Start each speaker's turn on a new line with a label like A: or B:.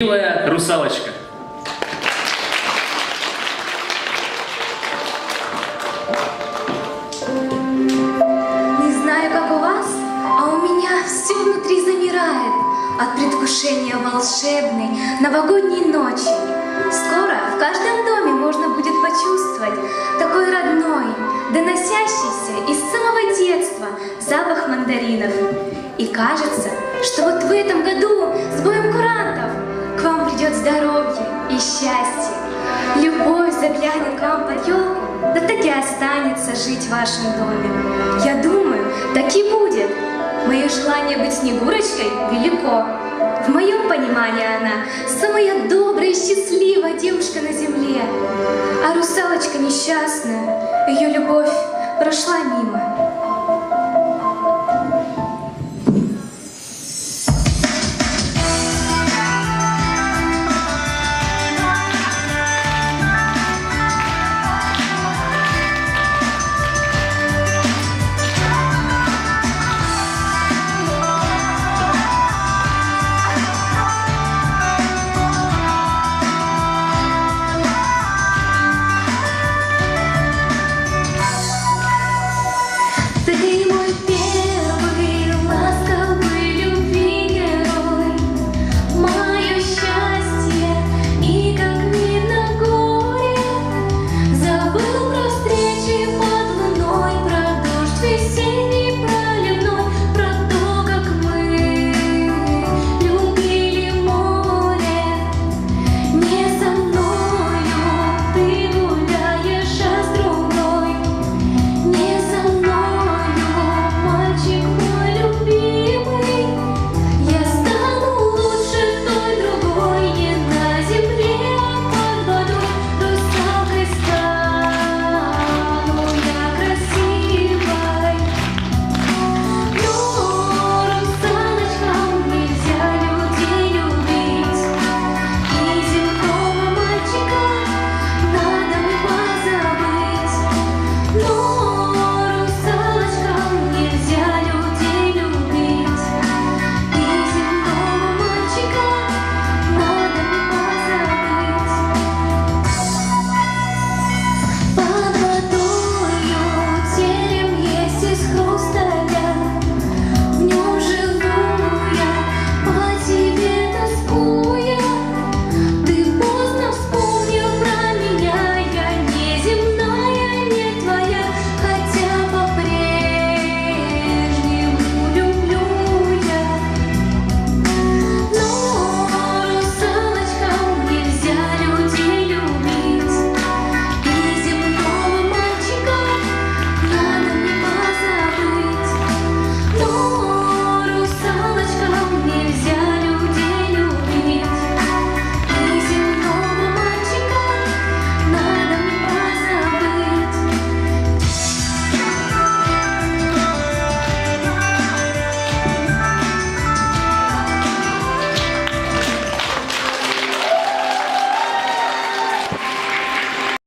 A: Милая русалочка.
B: Не знаю, как у вас, а у меня все внутри замирает от предвкушения волшебной новогодней ночи. Скоро в каждом доме можно будет почувствовать такой родной, доносящийся из самого детства запах мандаринов. И кажется, что вот в этом году с боем курантов к вам придет здоровье и счастье. Любовь заглянет к вам под елку, да так и останется жить в вашем доме. Я думаю, так и будет. Мое желание быть Снегурочкой велико. В моем понимании она самая добрая и счастливая девушка на земле. А русалочка несчастная, ее любовь прошла мимо.